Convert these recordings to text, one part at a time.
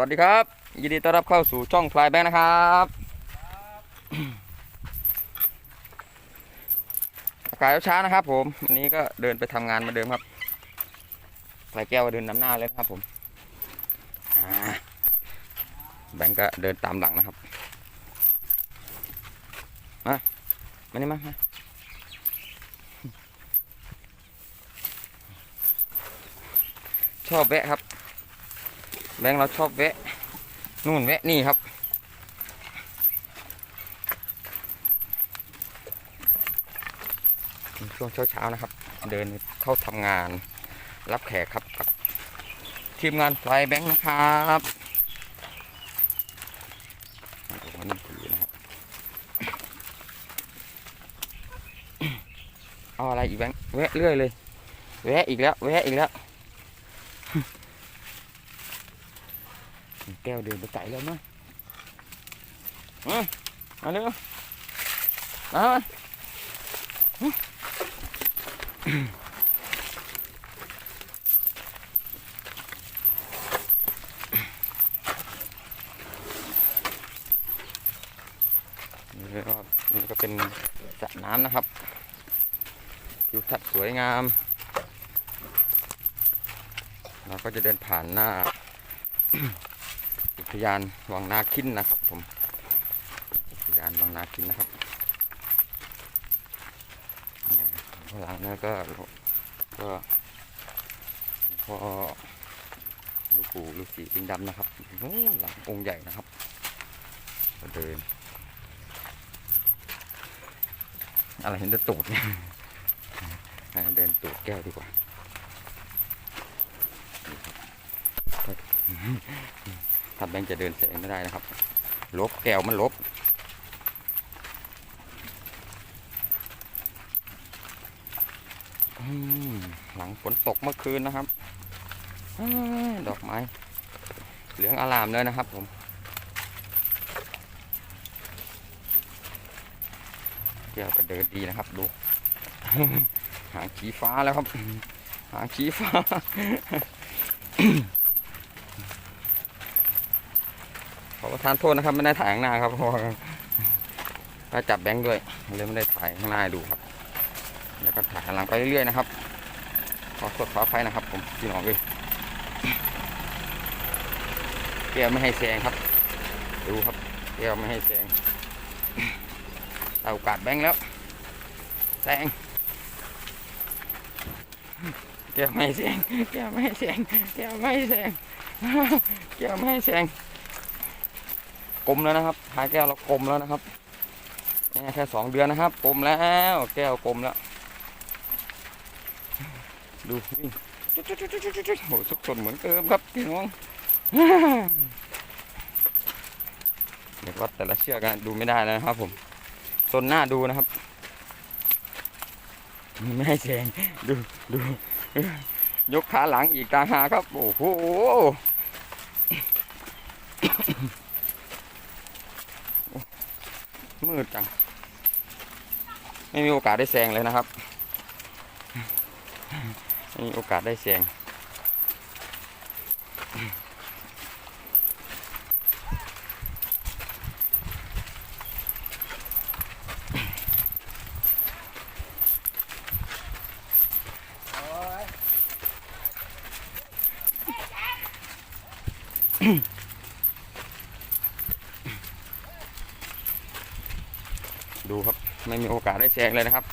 วัสดีครับ ยินดีต้อนรับเข้าสู่ช่องพลายแบงค์นะครับอากาศเช้านะครับ ผมวันนี้ก็เดินไปทำงานมาเดิมครับพลายแก้วเดินนำหน้าเลยนะครับ ผมแบงค์ก็เดินตามหลังนะครับมามานี่มาชอบแวะครับ แบงค์เราชอบแวะ นู่นแวะนี่ครับ ช่วงเช้าๆนะครับ เดินเข้าทำงาน รับแขกครับกับทีมงานไฟแบงค์นะครับวันนี้ถือนะครับ เอาอะไรอีกแบงค์แวะเรื่อยเลย แวะอีกแล้ว แวะอีกแล้ว ก้วเดินไปไกลแล้วมั้งมามาเร็วมามานี่ก็นี่ก็เป็นสระน้ำนะครับทิวทัศน์สวยงาม เราก็จะเดินผ่านหน้า ทยานวังนาคินนะครับผมอุทยานวังนาคินนะครับเนี่ยข้างหลังนั่ก็ก็พ่อลูกปู่ลูกศรีปิงดำนะครับโอ้หลังองค์ใหญ่นะครับก็เดินอะไรเห็นแต่ตูดเนี่ยเดินตูดแก้วดีกว่า ถ้าแบงค์จะเดินแสงไม่ได้นะครับ ลบแก้วมันลบ หลังฝนตกเมื่อคืนนะครับอดอกไม้ เหลืองอารามเลยนะครับผมแก้วก็เดินดีนะครับดู หางชี้ฟ้าแล้วครับ หางชี้ฟ้า ขอประทานโทษนะครับ ไม่ได้ถ่ายข้างหน้าครับเพราะว่าก็จับแบงค์ด้วยเลยไม่ได้ถ่ายข้างหน้าดูครับ แล้วก็ถ่ายหลังไปเรื่อยๆนะครับ ขอโทษขออภัยนะครับ ผมพี่น้องเลยแก้วไม่ให้แซงครับ ดูครับแก้วไม่ให้แซงเอาโอกาสแบงค์แล้วแซงแก้วไม่ให้แซงแก้วไม่ให้แซงแก้วไม่ให้แซงแก้วไม่ให้แซง กลมแล้วนะครับหายแก้วเรากลมแล้วนะครับแค่สองเดือนนะครับกลมแล้วแก้วกลมแล้ว ดูวิ่งจุ๊ดจุ๊ดจุ๊ดจุ๊ดจุ๊ดจุ๊ดโหสุกสนเหมือนเดิมครับพี่น้องเด็กวัดแต่ละเชือกกันดูไม่ได้แล้วนะครับ ผมสนหน้าดูนะครับไม่ให้แซงดูดูยกขาหลังอีกต่างหากครับ โอ้โห มืดจัง ไม่มีโอกาสได้แซงเลยนะครับ ไม่มีโอกาสได้แซงดูครับ ไม่มีโอกาสได้แซงเลยนะครับ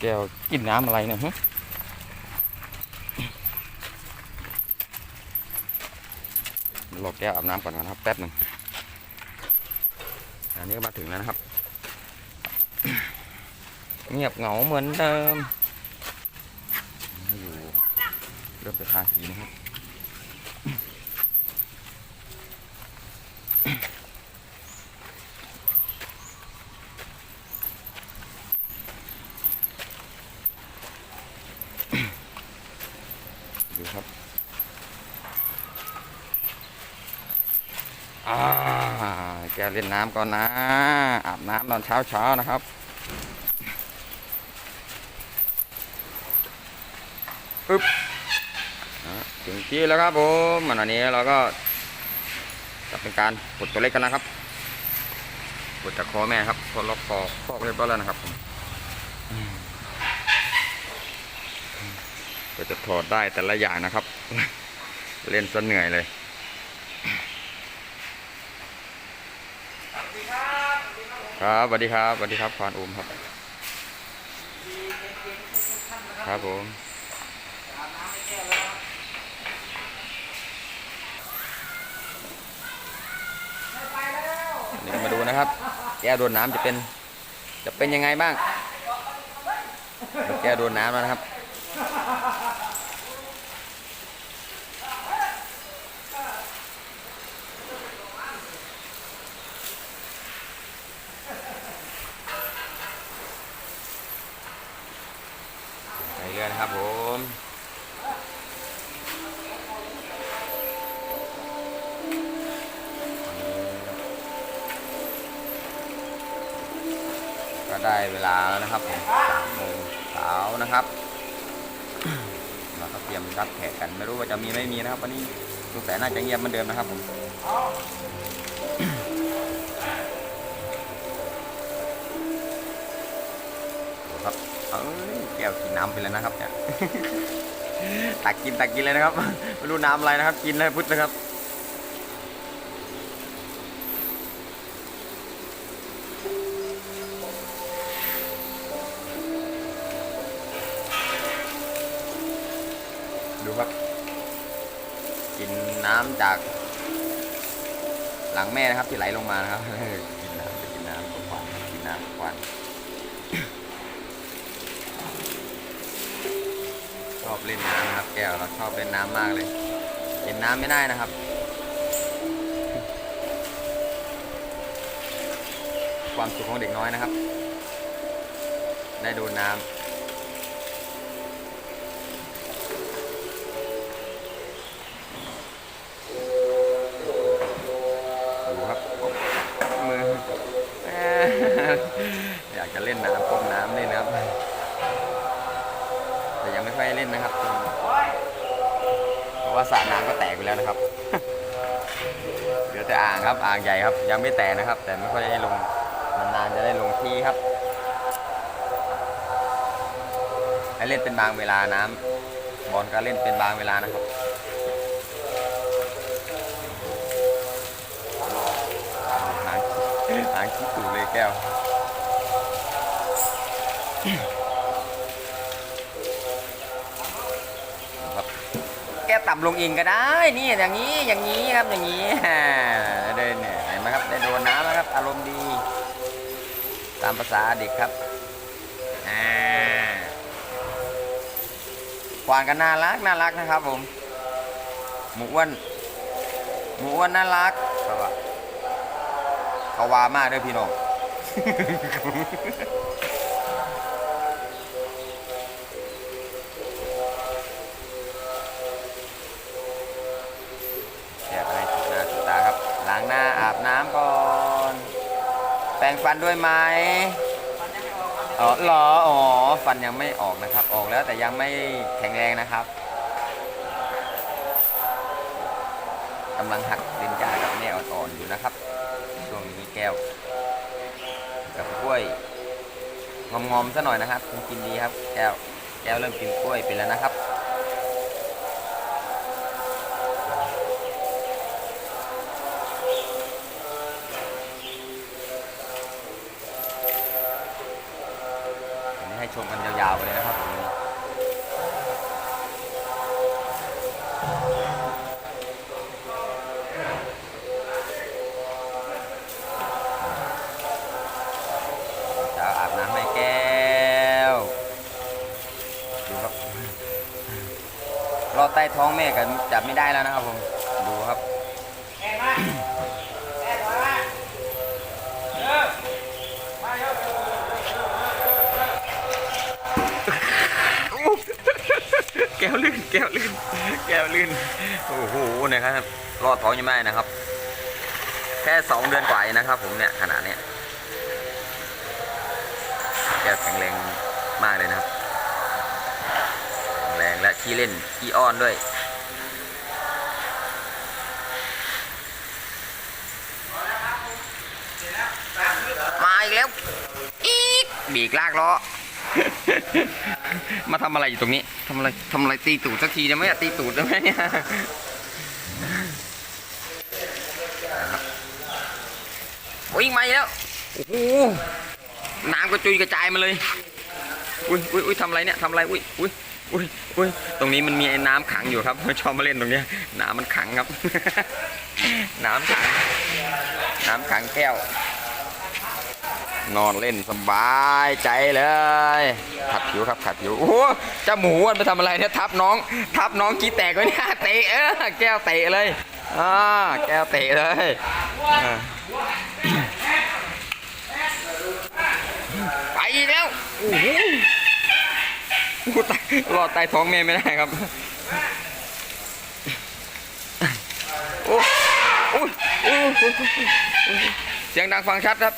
แก้วกินน้ำอะไรเนี่ยฮะรอแก้วอาบน้ำก่อนนะครับ แป๊บหนึ่งอันนี้ก็มาถึงแล้วนะครับ เงียบเหงาเหมือนเดิมอยู่ เริ่มจะทาสีนะครับดูครับอาแกเล่นน้ำก่อนนะ อาบน้ำตอนเช้าเช้านะครับอึ๊บ ถึงที่แล้วครับผมวันนี้เราก็จะเป็นการปลดตัวเล็กกันนะครับปลดจากคอแม่ครับพอล็อกคอคอกเรียบร้อยแล้วนะครับผมก็จะถอดได้แต่ละอย่างนะครับ เล่นซะเหนื่อยเลยครับสวัสดีครับสวัสดีครับควานอูมครับ ครับผม นี่มาดูนะครับ แก้วโดนน้ำจะเป็น จะเป็นยังไงบ้าง แก้วโดนน้ำแล้วนะครับ แล้วนะครับผมสามโมงเช้านะครับ เราก็เตรียมรับแขกกันไม่รู้ว่าจะมีไม่มีนะครับวันนี้สงสัยน่าจะเงียบเหมือนเดิมนะครับผมครับเอ้ยแก้วกินน้ำไปแล้วนะครับเนี่ยตักกินตักกินเลยนะครับไม่รู้น้ำอะไรนะครับ กินเลยพุทธเลยครับ ครับ กินน้ำจาก หลังแม่นะครับที่ไหลลงมานะครับกินน้ำไปกินน้ำกับควันกินน้ำกับควันชอบเล่นน้ำนะครับ แก้วเราชอบเล่นน้ำมากเลยเห็นน้ำไม่ได้นะครับความสุขของเด็กน้อยนะครับ ได้ดูน้ำ อยากจะเล่นน้ำก้มน้ำเล่นนะครับ แต่ยังไม่ค่อยเล่นนะครับ เพราะว่าสระน้ำก็แตกไปแล้วนะครับ เหลือแต่อ่างครับ อ่างใหญ่ครับ ยังไม่แตกนะครับ แต่ไม่ค่อยได้ลง นานๆจะได้ลงที่ครับให้เล่นเป็นบางเวลาน้ำบอลก็เล่นเป็นบางเวลานะครับ แก้ว ครับ แก้ต่ำลงอิงก็ได้ นี่อย่างนี้ อย่างนี้ครับ อย่างนี้เดินเนี่ยเห็นไหมครับ ได้โดนน้ำแล้วครับ อารมณ์ดี ตามภาษาเด็กครับอ่าควานกันน่ารัก น่ารักนะครับผม หมูอ้วน หมูอ้วนน่ารักเขาว่าเขาวามากเด้วยพี่น้อง แก้ให้ถูกหน้าถูกตาครับ ล้างหน้าอาบน้ำก่อน แปรงฟันด้วยไหมอ๋อเหรออ๋อ ฟันยังไม่ออกนะครับ ออกแล้วแต่ยังไม่แข็งแรงนะครับกำลังหักลิ้นจ่ากับแม่อ่อนๆอยู่นะครับ ช่วงนี้แก้ว กับกล้วยงอมๆซะหน่อยนะครับกินดีครับ แก้วแก้วเริ่มกินกล้วยไปแล้วนะครับอันนี้ให้ชมกันยาวๆไปเลยนะครับผม ใต้ท้องแม่กันจับไม่ได้แล้วนะครับผม ดูครับแก้วลื่น แก้วลื่น แก้วลื่น โอ้โหนะครับรอดท้องยังไม่นะครับ แค่สองเดือนกว่าเองนะครับ ผมเนี่ยขนาดเนี้ยแก้วแข็งแรง ขี้เล่นขี้อ้อนด้วย มาอีกแล้ว อีก บีกลากล้อ มาทำอะไรอยู่ตรงนี้ทำอะไรทำอะไรตีตูดสักทีได้ไหมอะตีตูดได้ไหมเนี่ยวิ่งมาอีกแล้ว โอ้โห น้ำกระจุยกระจายมาเลย อุ้ยอุ้ยอุ้ยทำอะไรเนี่ยทำอะไร อุ้ยอุ้ย อุ้ยอุ้ยตรงนี้มันมีไอ้น้ำขังอยู่ครับชอบมาเล่นตรงเนี้ยน้ำมันขังครับ น้ำขัง น้ำขังแก้ว นอนเล่นสบายใจเลย ขัดผิวครับขัดผิวโอ้โหเจ้าหมูมันไปทำอะไรเนี่ยทับน้อง ทับน้องกี้แตกไว้เนี่ยเตะเออแก้วเตะเลยอ่าแก้วเตะเลยไปแล้วโอ้โห โอ้โหตายรอดใต้ท้องแม่ไม่ได้ครับ โอ้โอ้โอ้เสียงดังฟังชัดครับ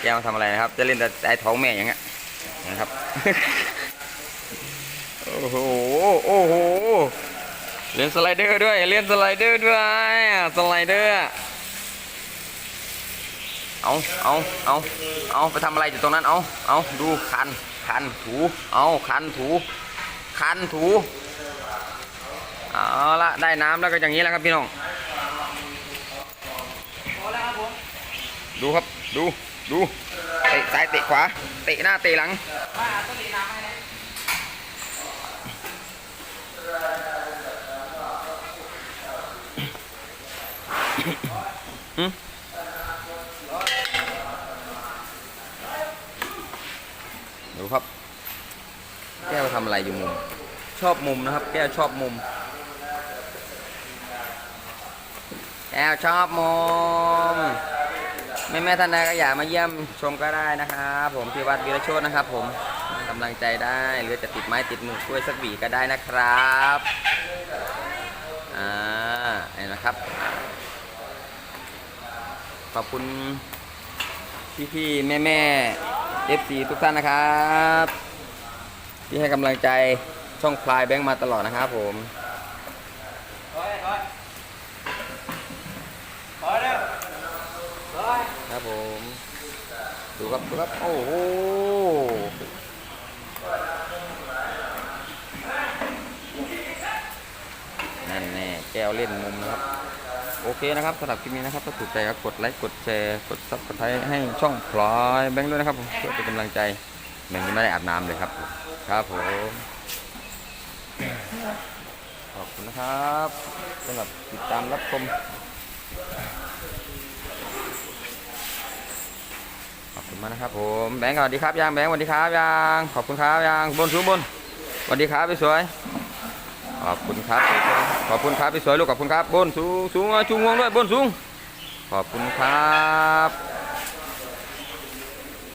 แกมาทำอะไรนะครับ จะเล่นแต่ไอ้ท้องแม่อย่างเงี้ยนะครับ โอ้โห โอ้โห เล่นสไลเดอร์ด้วย เล่นสไลเดอร์ด้วย สไลเดอร์ เอาเอาเอาเอาไปทำอะไรอยู่ตรงนั้น เอาเอาดูคัน คันถู เอาคันถู คันถูเอาละได้น้ำแล้วก็อย่างนี้แล้วครับพี่น้องดูครับดูดูเตะซ้ายเตะขวาเตะหน้าเตะหลัง หึดูครับ แก้วทำอะไรอยู่มุม ชอบมุมนะครับ แก้วชอบมุม แก้วชอบมุมแม่แม่ท่านใดก็อยากมาเยี่ยมชมก็ได้นะครับผมที่วัดวีรโชตนะครับ ผมกำลังใจได้หรือจะติดไม้ติดมือช่วยสักหวีก็ได้นะครับอ่าเห็นนะครับ ขอบคุณพี่พี่แม่แม่เอฟซีทุกท่านนะครับ ที่ให้กำลังใจช่องพลายแบงค์มาตลอดนะครับผมครับผม ดูครับดูครับ โอ้โหนั่นแน่แก้วเล่นมุมนะครับ โอเคนะครับสำหรับคลิปนี้นะครับถ้าถูกใจก็กดไลค์กดแชร์กดซับสไครต์ให้ช่องพลอยแบงค์ด้วยนะครับผมเพื่อเป็นกำลังใจแบงค์ยังไม่ได้อาบน้ำเลยครับ ครับผมขอบคุณนะครับสำหรับติดตามรับชมขอบคุณมากนะครับผมแบงค์สวัสดีครับยางแบงค์สวัสดีครับยางขอบคุณครับยางบนสูงบนสวัสดีครับพี่สวยขอบคุณครับขอบคุณครับพี่สวยลูกขอบคุณครับบนสูงสูงชูงวงด้วยบนสูงขอบคุณครับ